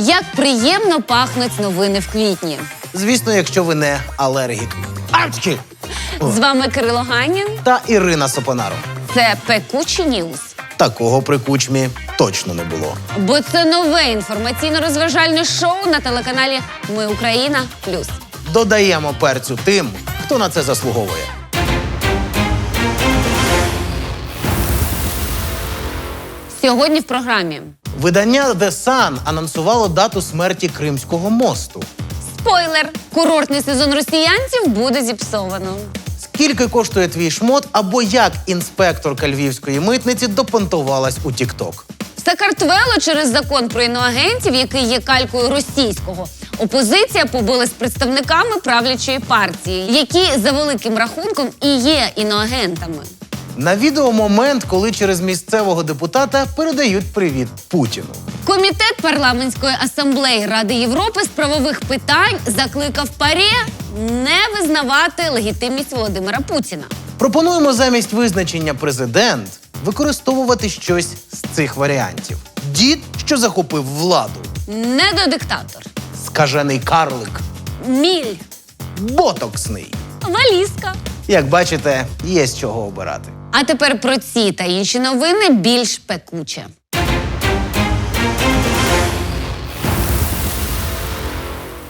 Як приємно пахнуть новини в квітні. Звісно, якщо ви не алергік. Авчки! З вами Кирило Ганін. Та Ірина Сопонаро. Це пекучі Ньюз. Такого при кучмі точно не було. Бо це нове інформаційно-розважальне шоу на телеканалі Ми Україна Плюс. Додаємо перцю тим, хто на це заслуговує. Сьогодні в програмі Видання The Sun анонсувало дату смерті Кримського мосту. спойлер: курортний сезон росіянців буде зіпсовано. Скільки коштує твій шмот, або як інспекторка львівської митниці допонтувалась у Тікток? Сакартвело через закон про іноагентів, який є калькою російського. Опозиція побила з представниками правлячої партії, які за великим рахунком і є іноагентами. На відео момент, коли через місцевого депутата передають привіт Путіну. Комітет парламентської асамблеї Ради Європи з правових питань закликав ПАРЄ не визнавати легітимність Володимира Путіна. Пропонуємо замість визначення президент використовувати щось з цих варіантів. Дід, що захопив владу, Недодиктатор, скажений карлик, міль, ботоксний. валізка. Як бачите, є з чого обирати. А тепер про ці та інші новини більш пекуче.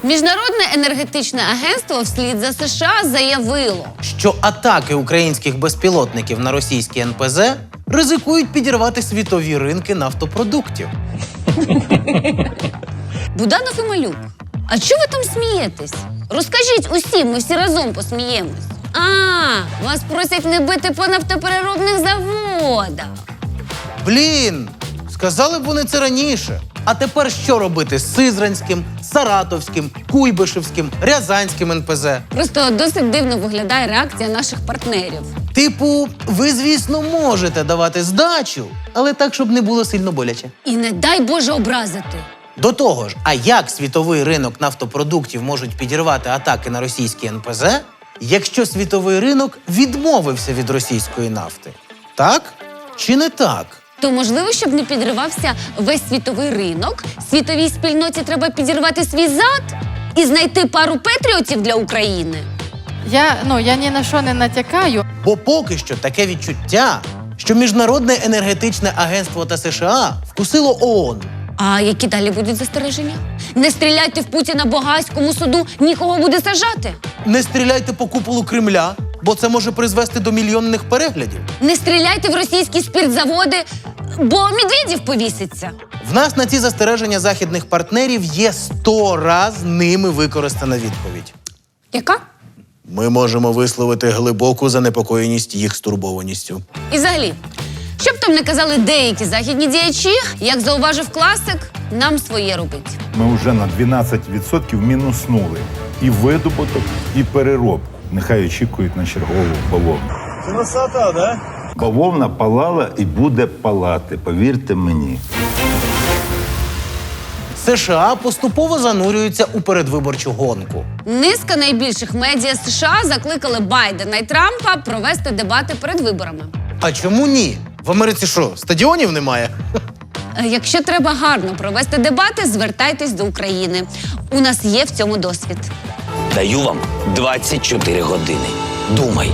Міжнародне енергетичне агентство вслід за США заявило, Що атаки українських безпілотників на російські НПЗ ризикують підірвати світові ринки нафтопродуктів. Буданов і Малюк. А чого ви там смієтесь? Розкажіть усім, ми всі разом посміємось. А, вас просять не бити по нафтопереробних заводах. Блін, сказали б вони це раніше. А тепер що робити з Сизранським, Саратовським, Куйбишевським, Рязанським НПЗ? Просто досить дивно виглядає реакція наших партнерів. Типу, ви, звісно, можете давати здачу, але так, щоб не було сильно боляче. І не дай Боже образити. До того ж, а як світовий ринок нафтопродуктів можуть підірвати атаки на російські НПЗ, якщо світовий ринок відмовився від російської нафти? Так чи не так? То можливо, щоб не підривався весь світовий ринок, світовій спільноті треба підірвати свій зад і знайти пару петріотів для України. Я ну я ні на що не натякаю. Бо поки що таке відчуття, що Міжнародне енергетичне агентство та США вкусило ООН. А які далі будуть застереження? Не стріляйте в Путіна богаському суду, нікого буде сажати. Не стріляйте по куполу Кремля, бо це може призвести до мільйонних переглядів. Не стріляйте в російські спіртзаводи, бо Медведєв повіситься. В нас на ці застереження західних партнерів є сто раз ними використана відповідь. Яка? Ми можемо висловити глибоку занепокоєність їх стурбованістю. І взагалі, що б там не казали деякі західні діячі, як зауважив класик, нам своє робить. Ми вже на 12% мінуснули і видобуток, і переробку. Нехай очікують на чергову бавовну. Красота, да? Бавовна палала і буде палати, повірте мені. США поступово занурюються у передвиборчу гонку. Низка найбільших медіа США закликали Байдена і Трампа провести дебати перед виборами. А чому ні? В Америці що, стадіонів немає? Е, Якщо треба гарно провести дебати, звертайтесь до України. У нас є в цьому досвід. Даю вам 24 години. Думай,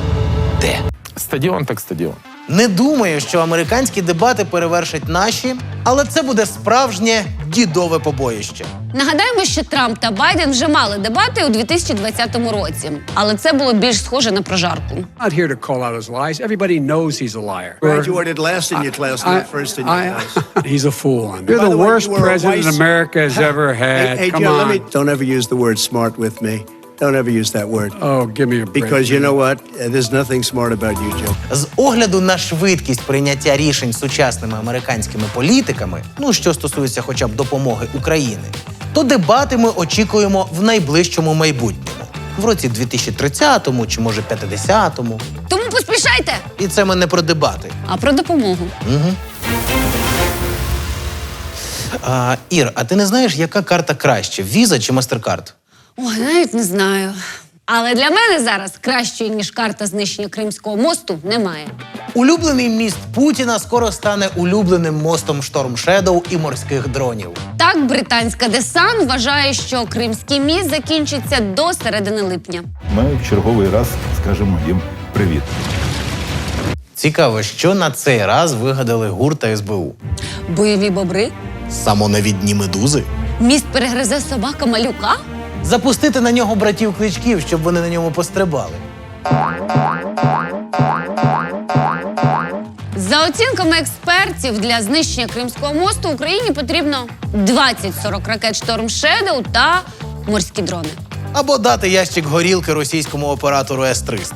де? Стадіон так стадіон. Не думаю, що американські дебати перевершать наші, але це буде справжнє дідове побоїще. Нагадаємо, що Трамп та Байден вже мали дебати у 2020 році, але це було більш схоже на прожарку. not here to call out his lies. Everybody knows he's a liar. Graduated last in your class, I- not first in your I- class. he's a fool. You're By the, the way, worst you were a president vice- America has ever had. Hey, hey Come Joe, on. let me. Don't ever use the word smart with me. Don't ever use that word. Oh, give me a break. Because you know what? There's nothing smart about you, Joe. З огляду на швидкість прийняття рішень сучасними американськими політиками, ну що стосується хоча б допомоги України, то дебати ми очікуємо в найближчому майбутньому, в році 2030 чи може 50-му. Тому поспішайте! І це ми не про дебати. А про допомогу. А, Ір, а ти не знаєш, яка карта краще: віза чи мастеркард? Ой, навіть не знаю. Але для мене зараз кращої ніж карта знищення Кримського мосту немає. Улюблений міст Путіна скоро стане улюбленим мостом Шторм Shadow і морських дронів. Так, британська Десан вважає, що Кримський міст закінчиться до середини липня. Ми в черговий раз скажемо їм привіт. Цікаво, що на цей раз вигадали ГУР та СБУ. Бойові бобри, Самонавідні медузи. міст перегризе собака малюка. Запустити на нього братів кличків, щоб вони на ньому пострибали. За оцінками експертів, для знищення Кримського мосту Україні потрібно 20-40 ракет Шторм Shadow та морські дрони. Або дати ящик горілки російському оператору С-300.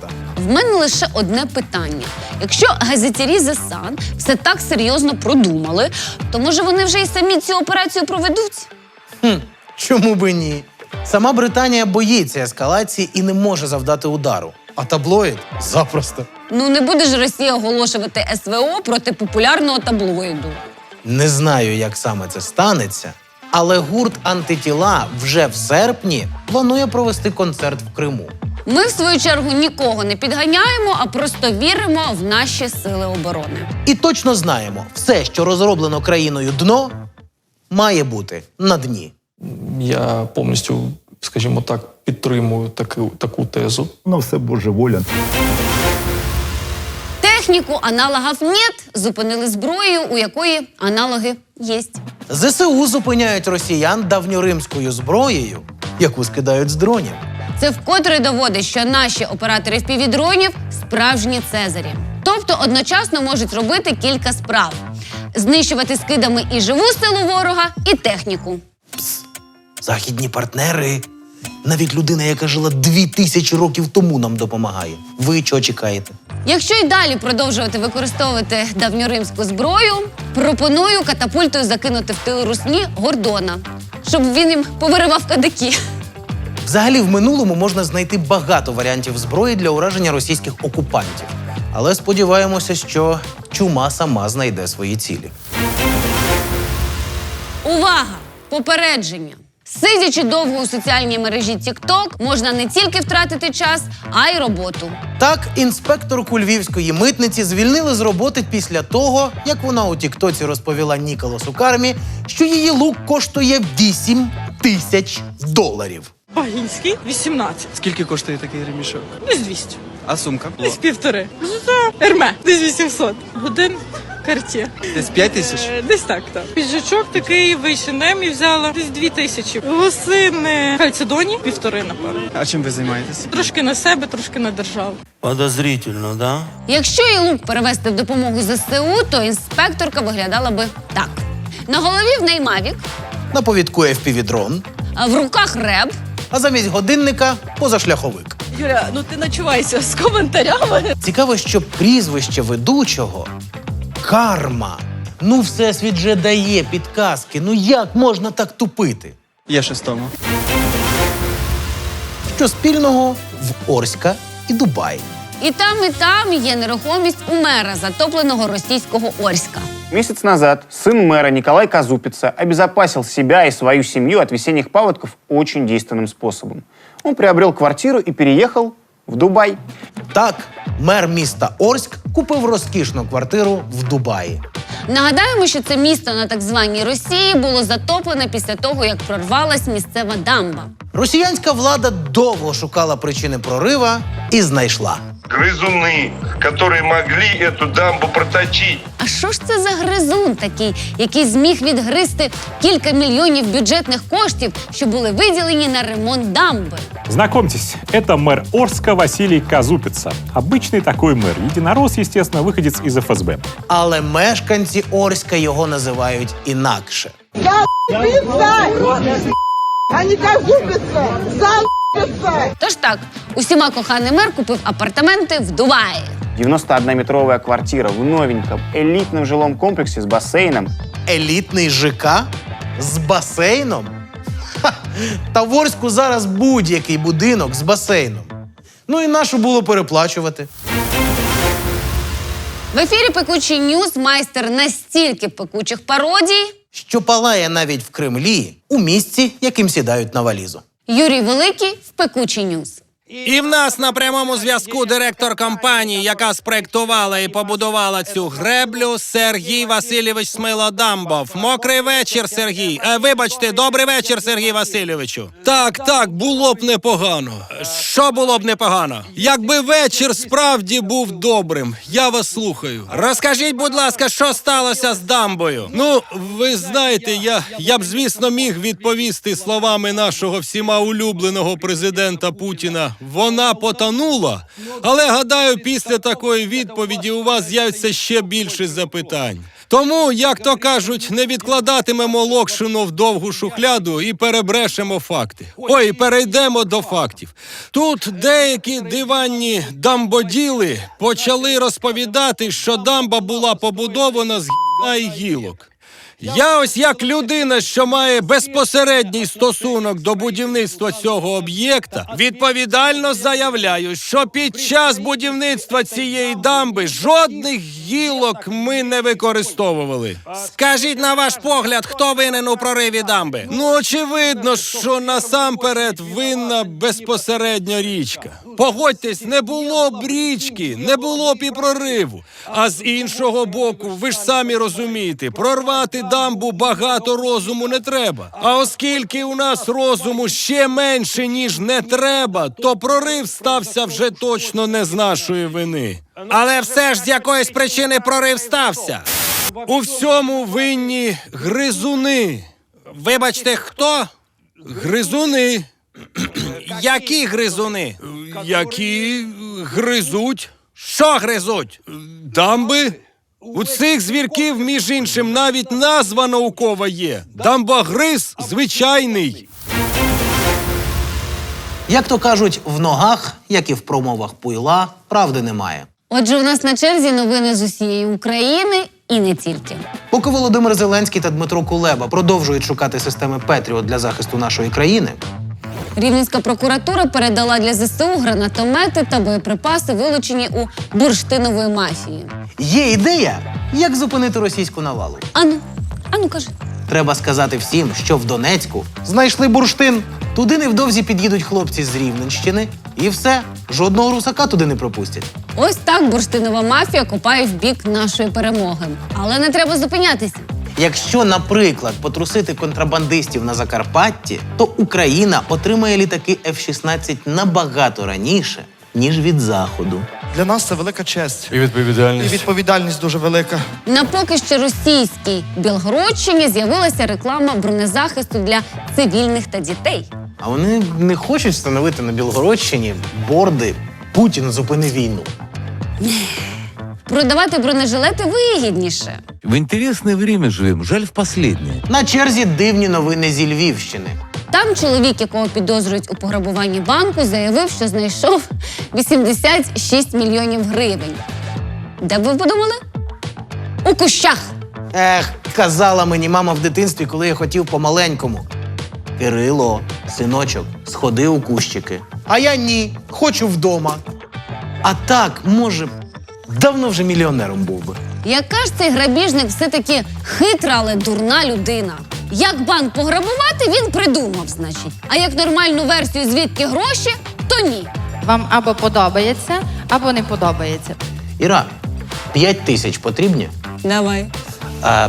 В мене лише одне питання: якщо газетярі Sun все так серйозно продумали, то може вони вже і самі цю операцію проведуть? Хм, чому би ні? Сама Британія боїться ескалації і не може завдати удару. А таблоїд запросто. Ну не буде ж Росія оголошувати СВО проти популярного таблоїду. Не знаю, як саме це станеться, але гурт антитіла вже в серпні планує провести концерт в Криму. Ми, в свою чергу, нікого не підганяємо, а просто віримо в наші сили оборони. І точно знаємо, все, що розроблено країною дно, має бути на дні. Я повністю, скажімо так, підтримую таку, таку тезу. Ну, все Божа воля. Техніку аналогів нет, зупинили зброєю, у якої аналоги є. ЗСУ зупиняють росіян давньоримською зброєю, яку скидають з дронів. Це вкотре доводить, що наші оператори впівдронів справжні цезарі. Тобто одночасно можуть робити кілька справ: знищувати скидами і живу силу ворога, і техніку. Західні партнери. Навіть людина, яка жила дві тисячі років тому, нам допомагає. Ви чого чекаєте? Якщо й далі продовжувати використовувати давньоримську зброю, пропоную катапультою закинути в тил русні Гордона, щоб він їм повиривав кадики. Взагалі, в минулому можна знайти багато варіантів зброї для ураження російських окупантів. Але сподіваємося, що чума сама знайде свої цілі. Увага! Попередження! Сидячи довго у соціальній мережі TikTok, можна не тільки втратити час, а й роботу. Так, інспекторку львівської митниці звільнили з роботи після того, як вона у Тіктоці розповіла Ніколасу Кармі, що її лук коштує 8 тисяч доларів. Багінський 18. Скільки коштує такий ремішок? Десь 200. А сумка? Десь півтори. Ерме. Десь 800. Годин карті. Десь 5 тисяч? Е, Десь так, так. Піджачок такий в H&M і взяла десь 2 тисячі. Лосини Хальцедоні півтори, напевно. А чим ви займаєтесь? Трошки на себе, трошки на державу. Подозрительно, да? Якщо її лук перевести в допомогу ЗСУ, то інспекторка виглядала би так: на голові в неї мавік, На повідку FPV-дрон, а в руках реб, а замість годинника позашляховик. Юля, ну ти начувайся з коментарями. Цікаво, що прізвище ведучого карма. Ну, всесвіт же дає підказки. Ну як можна так тупити? Є щось в тому. Що спільного в Орська і Дубай. і там, і там є нерухомість у мера затопленого російського Орська. Месяц назад сын мэра Николай Казупица обезопасил себя и свою семью от весенних паводков очень действенным способом. Он приобрел квартиру и переехал в Дубай. Так, мер міста Орськ купив розкішну квартиру в Дубаї. Нагадаємо, що це місто на так званій Росії було затоплене після того, як прорвалась місцева дамба. Росіянська влада довго шукала причини прорива і знайшла грызуны, которые могли эту дамбу проточить. А що ж це за гризун такий, який зміг відгризти кілька мільйонів бюджетних коштів, що були виділені на ремонт дамби? Знакомьтесь, это мэр Орска Василий Казупица. Обычный такой мэр. Единорос, естественно, выходец из ФСБ. Але мешканці Орська його називають інакше. Тож так, усіма коханий мер купив апартаменти в Дубаї. 91-метровая квартира в новеньком элитном жилом комплексе с бассейном. Елітний ЖК з басейном? Ха! Та в Орську зараз будь-який будинок з басейном. Ну і нащо було переплачувати? В ефірі Пекучий Ньюз майстер настільки пекучих пародій. Що палає навіть в Кремлі у місці, яким сідають на валізу. Юрій Великий в Пекучий Ньюз. І в нас на прямому зв'язку директор компанії, яка спроектувала і побудувала цю греблю, Сергій Васильович Смилодамбов. Мокрий вечір, Сергій. Е, вибачте, добрий вечір, Сергій Васильовичу. Так, так, було б непогано. Що було б непогано? Якби вечір справді був добрим, я вас слухаю. Розкажіть, будь ласка, що сталося з дамбою? Ну, ви знаєте, я, я б, звісно, міг відповісти словами нашого всіма улюбленого президента Путіна. Вона потонула. Але гадаю, після такої відповіді у вас з'явиться ще більше запитань. Тому, як то кажуть, не відкладатимемо локшину в довгу шухляду і перебрешемо факти. Ой, перейдемо до фактів. Тут деякі диванні дамбоділи почали розповідати, що дамба була побудована з гіна і гілок. Я ось як людина, що має безпосередній стосунок до будівництва цього об'єкта, відповідально заявляю, що під час будівництва цієї дамби жодних гілок ми не використовували. Скажіть на ваш погляд, хто винен у прориві дамби? Ну очевидно, що насамперед винна безпосередньо річка. Погодьтесь, не було б річки, не було б і прориву. А з іншого боку, ви ж самі розумієте, прорвати дамбу багато розуму не треба. А оскільки у нас розуму ще менше, ніж не треба, то прорив стався вже точно не з нашої вини. Але все ж з якоїсь причини прорив стався. У всьому винні гризуни. Вибачте, хто? Гризуни. Які гризуни? Які гризуть? Що гризуть? Дамби? У цих звірків, між іншим, навіть назва наукова є. Дамбогриз звичайний. Як то кажуть, в ногах, як і в промовах пуйла, правди немає. Отже, у нас на черзі новини з усієї України і не тільки. Поки Володимир Зеленський та Дмитро Кулеба продовжують шукати системи Петріот для захисту нашої країни, Рівненська прокуратура передала для ЗСУ гранатомети та боєприпаси, вилучені у бурштинової мафії. є ідея, як зупинити російську навалу. Ану, ану кажи. Треба сказати всім, що в Донецьку знайшли бурштин. Туди невдовзі під'їдуть хлопці з Рівненщини, і все, жодного русака туди не пропустять. Ось так бурштинова мафія копає в бік нашої перемоги. Але не треба зупинятися. Якщо, наприклад, потрусити контрабандистів на Закарпатті, то Україна отримає літаки F-16 набагато раніше, ніж від заходу. Для нас це велика честь. І відповідальність. І відповідальність дуже велика. На поки що російській Білгородщині з'явилася реклама бронезахисту для цивільних та дітей. А вони не хочуть встановити на Білгородщині борди Путін зупини війну. Продавати бронежилети вигідніше. В интересное время живем, жаль в последнее. На черзі дивні новини зі Львівщини. Там чоловік, якого підозрюють у пограбуванні банку, заявив, що знайшов 86 мільйонів гривень. Де б ви подумали? У кущах. Ех, казала мені мама в дитинстві, коли я хотів по-маленькому. Кирило, синочок, сходи у кущики. А я ні, хочу вдома. А так, може, давно вже мільйонером був би. Яка ж цей грабіжник все-таки хитра, але дурна людина. Як банк пограбувати, він придумав, значить. А як нормальну версію, звідки гроші, то ні. Вам або подобається, або не подобається. Іра, п'ять тисяч потрібні? Давай. А,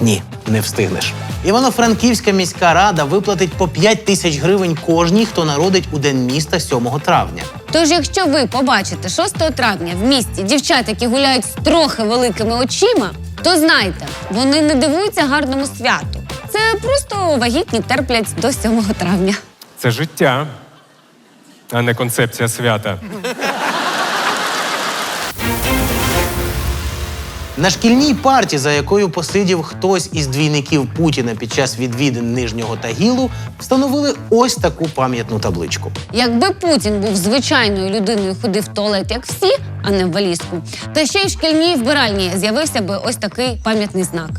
ні, не встигнеш. Івано-Франківська міська рада виплатить по 5 тисяч гривень кожній, хто народить у день міста 7 травня. Тож, якщо ви побачите 6 травня в місті дівчат, які гуляють з трохи великими очима, то знайте, вони не дивуються гарному святу. Це просто вагітні терплять до 7 травня. Це життя, а не концепція свята. На шкільній парті, за якою посидів хтось із двійників Путіна під час відвідин Нижнього Тагілу, встановили ось таку пам'ятну табличку. Якби Путін був звичайною людиною, ходив в туалет, як всі, а не в валізку, та ще й в шкільній вбиральні з'явився би ось такий пам'ятний знак.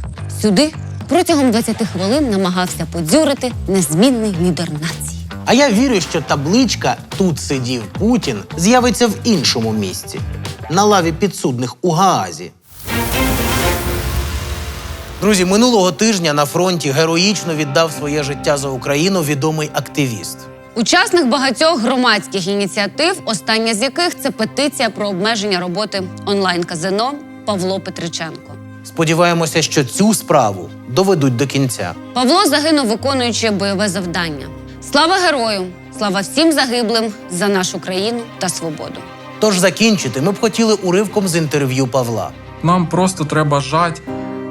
Сюди протягом 20 хвилин намагався подзюрити незмінний лідер нації. А я вірю, що табличка Тут сидів Путін з'явиться в іншому місці на лаві підсудних у Гаазі. Друзі, минулого тижня на фронті героїчно віддав своє життя за Україну відомий активіст. Учасник багатьох громадських ініціатив, остання з яких це петиція про обмеження роботи онлайн-казино Павло Петриченко. Сподіваємося, що цю справу доведуть до кінця. Павло загинув, виконуючи бойове завдання. Слава герою! Слава всім загиблим за нашу країну та свободу. Тож закінчити ми б хотіли уривком з інтерв'ю Павла. Нам просто треба жать,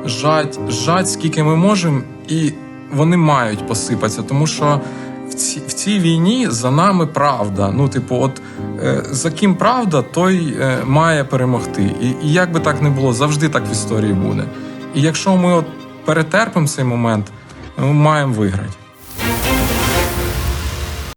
жать, жать, скільки ми можемо, і вони мають посипатися, тому що в цій, в цій війні за нами правда. Ну, типу, от е, за ким правда, той е, має перемогти. І, і як би так не було, завжди так в історії буде. І якщо ми от перетерпимо цей момент, ми маємо виграти.